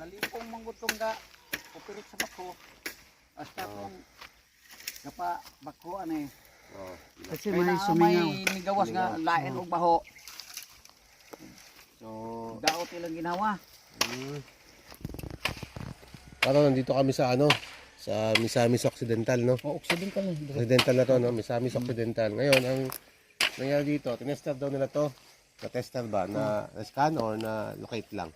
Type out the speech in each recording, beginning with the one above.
nalipong manggutong ga operate sa bako. Hasta Oo. kung gapa bako ano eh. Oh. Kasi Kaya may na sumingaw. may migawas nga lain Oo. og baho. So, Daot ilang ginawa. mm. Parang nandito kami sa ano, sa Misamis Occidental, no? O occidental. Occidental na to, no? Misamis Occidental. Ngayon, ang nangyari dito, tinester daw nila to. Na-tester ba? Na, na-scan or na-locate lang?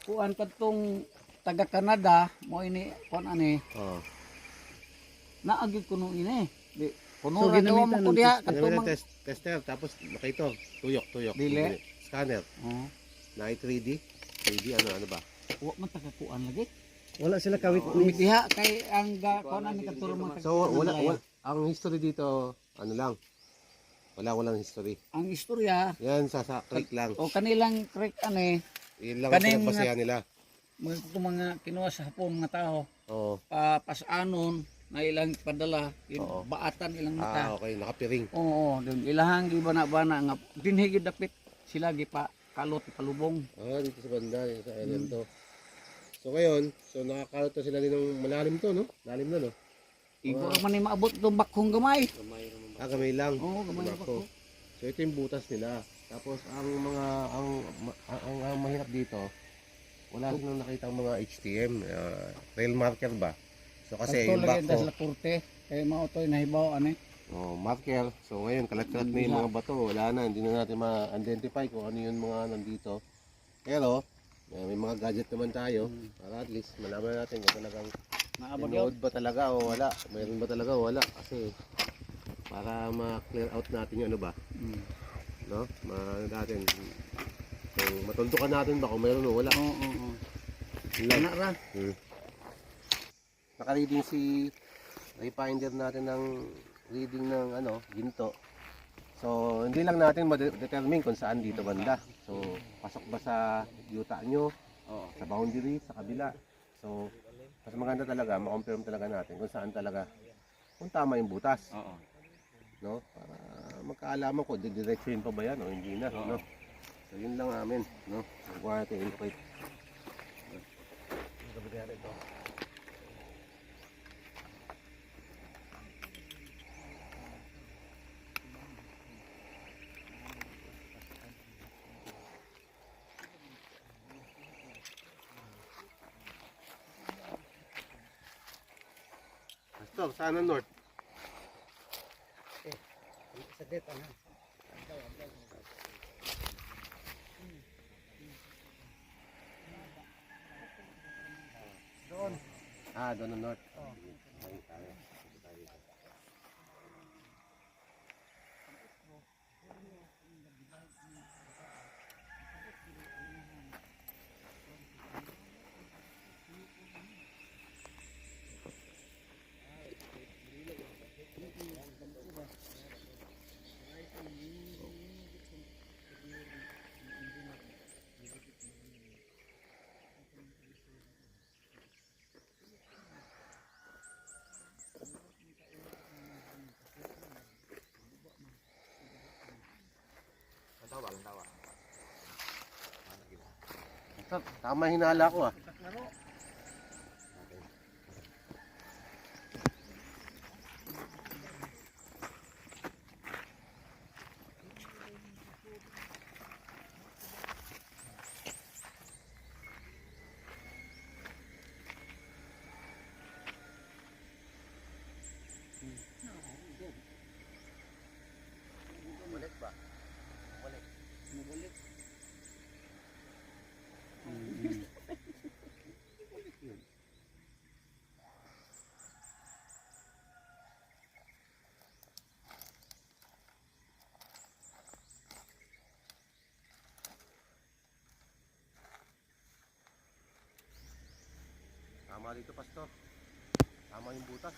Kuan kadtong taga Canada mo ini kuan ani Oh. naagid kuno ini. Di kuno So, ra daw ginamitan mo ko diha Ano mang test, tester, tapos locate tuyok, tuyok. Dili. Scanner. Oh, Na 3D. 3D, ano, ano ba? wa man taga kuan lagi. Wala sila kawit Umi diha kay ang ga kuan ani kadtong mga So, wala, wala, ang history dito, ano lang, wala walang history. Ang istorya Yan, sa, sa click lang. o kanilang creek ani Yun lang ang Kaning pinagbasehan nila. mga itong mga kinuha sa hapon mga tao Oo. pa pasanon na ilang padala yun, Oo. baatan ilang Ah, mata. okay, nakapiring. Oo, dun ilahang gibana-bana nga dinhigid dapit sila gipa kalot palubong. Ah, dito sa banda, dito sa area to. So ngayon, so nakakalot na sila din ng malalim to, no? Lalim na, no? Igo ra man ni maabot tong bakhong gamay. Ah, gamay lang. Oo, gamay na bako. So ito yung butas nila. Tapos ang mga ang ang, ang, ang mahirap dito, wala silang nakita mga HTM, ah, rail marker ba? So kasi yung lagi bako, sa kurte kay mao toy nahibaw ani. oh, marker. So ngayon, kalat-kalat na yung mga bato. Wala na, hindi na natin ma-identify kung ano yung mga nandito. Pero, eh, may mga gadget naman tayo para at least malaman natin kung talagang. Tinood ba talaga o wala? Mayroon ba talaga o wala? Kasi para ma-clear out natin yung ano ba? Mm. No? Ma ano natin. Kung matuldukan natin ba kung mayroon o wala? Oo, oo, oo. Ana ra. Hmm. Naka-reading si refinder natin ng reading ng ano, ginto. So, hindi lang natin ma-determine kung saan dito banda. So, pasok ba sa yuta nyo, Oo. sa boundary, sa kabila. So, mas maganda talaga, ma-confirm talaga natin kung saan talaga, kung tama yung butas. Oo. No? Para magkaalaman ko, didiretsuhin pa ba yan o hindi na. No? So, yun lang amin. No? Kung natin ilocate. Pastor, saan ang north? Saglit ana. Ah, doon ang. Oo. Ayun tayo. Dito tayo dito. Pastor, Tama hinala ko ah. Tama dito, Pastor. Tama yung butas.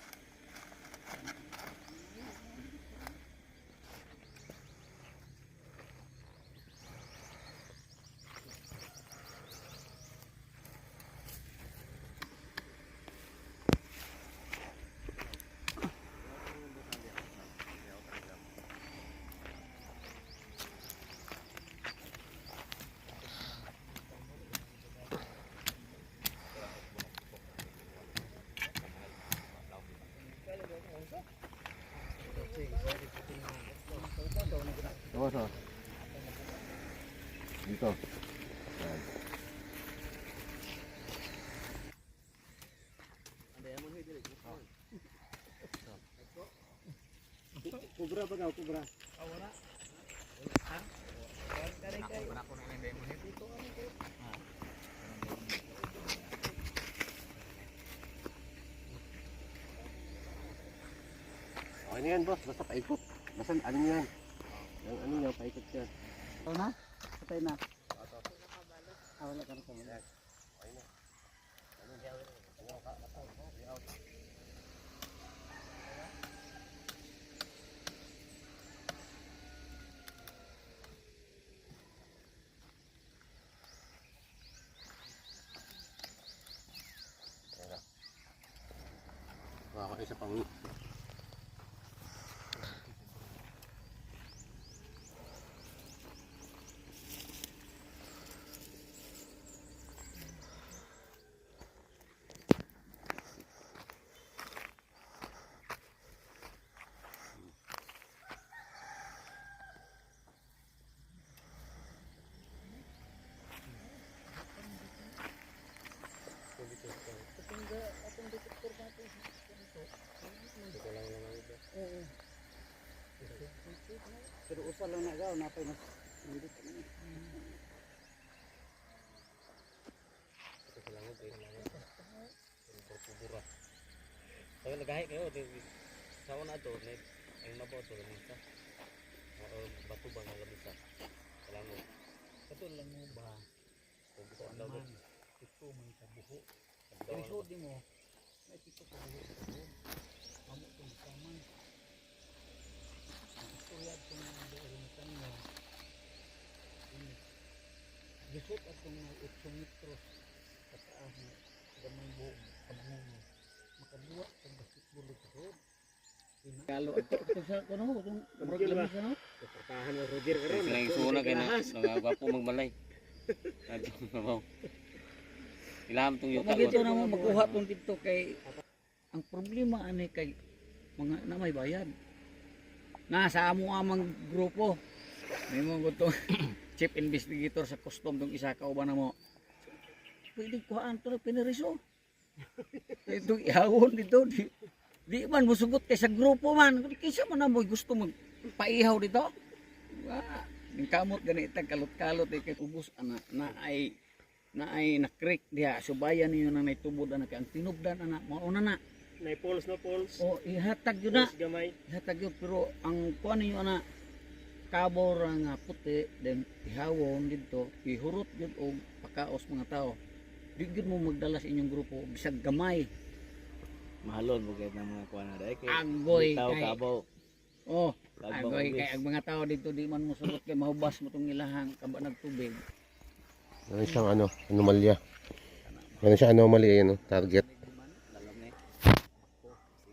Oh, so. Dito. Ayan. Kubra ba daw kubra? Awala. Wala. Ha? Wala ka rin kayo. Ako na ko na lang demo nito. Okay na yan boss, basta paikot. Basta ano yan. Yung ano yan, paikot yan. Ito na? Patay na. Ah, wala ka na sa mga. Baka isa pang Pero na gaw, napay na. Nandito na. Kaya nagahi kayo, di, sa una to, ang mabaw to, lamisa. O, bato ba nga lamisa? Kalango. Ito lang mo ba? Kung gusto ang daw ito man sa buho. Daw, Pero so di mo, may tito sa buho sa buho. Amo itong kaman. Ang istorya itong mga doon kanyo. Gisot at itong mga 8 metros sa taas na gamay buho, kabuho. Makabuwa sa basketball ito road. Kalo ito, sa ano, itong problema sa ano? Pertahan mo, Roger ka rin. Sila yung suna kayo na, nagagwapo magbalay. Ano, mabaw. Ilaham tong. Kung dito na mo magkuha tong dito kay ang problema ani kay mga na may bayad. Nasa amo amang grupo. May mo gusto chief investigator sa custom tong isa ka uban mo. Pwede kuhaan to piniriso. Itong ihawon dito di, di man musugot kay sa grupo man. Kisa man na mo gusto mag paihaw dito. Wa, yung kamot ganito kalot-kalot eh, kay ubos ana na ay na ay nakrik diha subayan niyo na may tubod ana kay ang tinubdan ana mao na na May poles na poles. o ihatag yun na gamay. ihatag yun pero ang kuan niyo ana kabor nga puti then ihawon dito ihurot yun og pakaos mga tao di gyud mo magdala sa inyong grupo bisag gamay Mahalon mo kayo ng mga kuha na dahil. agoy Tao kay kabaw. oh Kabaw agoy ang kay ang mga tao dito di man mo sugot kay mahubas mo tong ilahang kaba nagtubig Meron siyang ano, anomalya. Meron siyang anomaly, ano, target.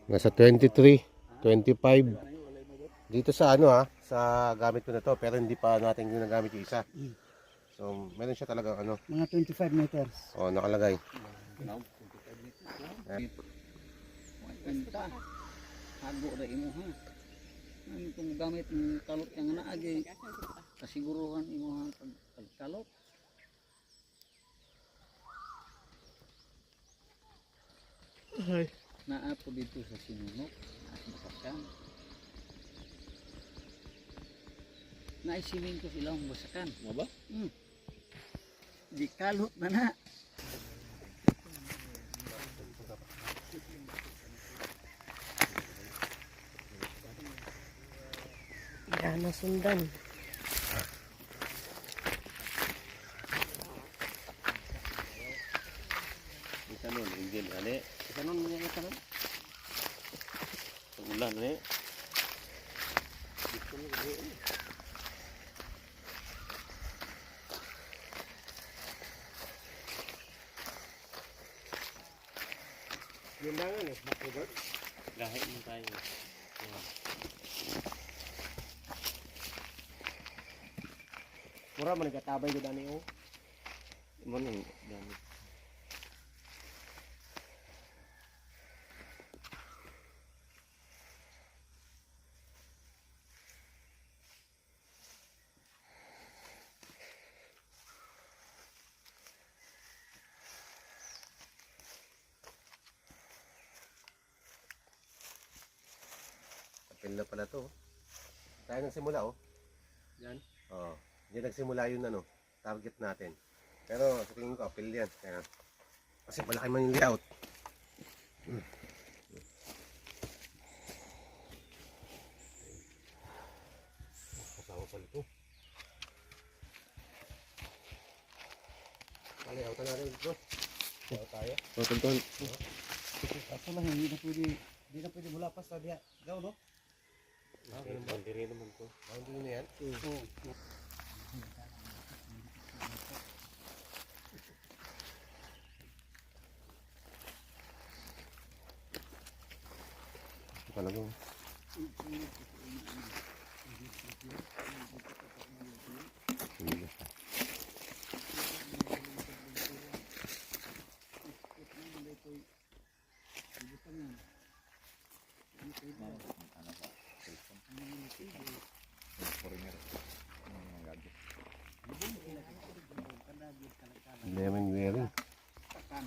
Nasa 23, 25. Dito sa ano ha, sa gamit ko na to, pero hindi pa natin ginagamit yung isa. So, meron siya talagang ano, mga 25 meters oh, nakalagay. Hago ra imo ha. Ano itong gamit ng kalot yang naagi. Kasiguruhan imo ha pag pagkalot. Naa po dito sa sinunok. At basakan. Naisiling ko silang basakan. Mo ba? Hmm. Di kalot na na. Wala na sundan. Mura man nagatabay gud ani oh. Imon nang gamit. Kapil na pala to. Oh. Tayo nang simula oh. Yan. Oo. Oh. Diyan nagsimula yun ano, target natin. Pero sa tingin ko, apel yan. Kaya, kasi malaki man yung layout. Kasama pala ito. Palayaw ka na rin ito. Layout tayo. O, tonton. Kaso lang, hindi na pwede, hindi na pwede mula pa sa diya. Daw, no? Ah, ganun ba? Hindi rin naman to. Boundary na yan? Talagang. Hindi. Lemon wearing. takan.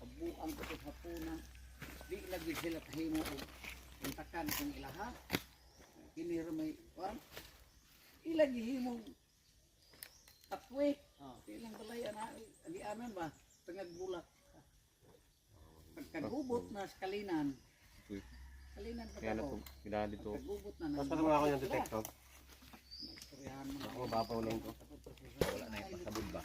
Pabuang ko sa hapunan. Di lagi sila kahimo og takan kung ilaha. Kini may kwan. Ilagi himo tatwe. Oh, ilang balay ana agi amen ba? Tengag bulak. Pagkagubot na sa kalinan. Kalinan pa Kaya na po, kailangan dito. Pagkagubot na. Tapos naman ako yung detector. Ako, bapaw lang ito. Wala na yung pasabog ba?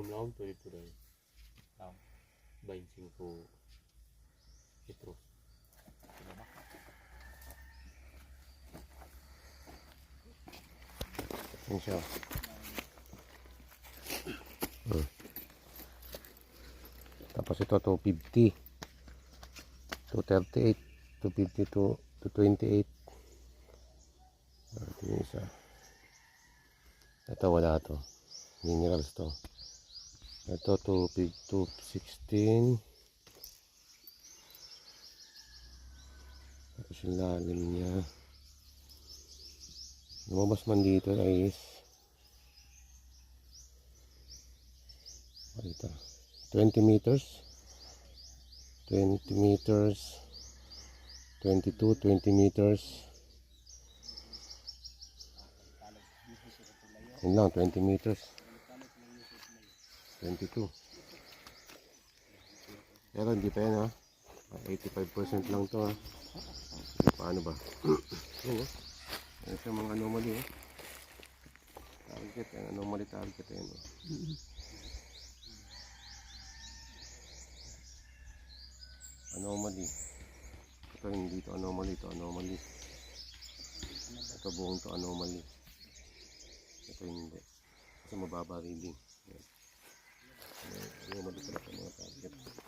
Laom-laom to dito rin. Laom. 25 metros. Yan siya. Hmm. Tapos ito 250. 238. 250 to 228. Ah, Ito yung isa. Ito wala to. Minerals to. Ito 216. Tapos yung lalim niya. Lumabas man dito ano ito? 20 meters 20 meters. 22, 20 meters. Yun lang, 20 meters. 22. Pero hindi pa yan ha. 85% lang to ha. Paano ba? Yun oh. Yan sa mga anomaly oh. Target, yan, anomaly target yan oh. Anomaly. Ito hindi to anomaly, ito anomaly. Ito buong to anomaly. Ito hindi. Kasi mababa reading. Yan. Anomaly talaga mga target.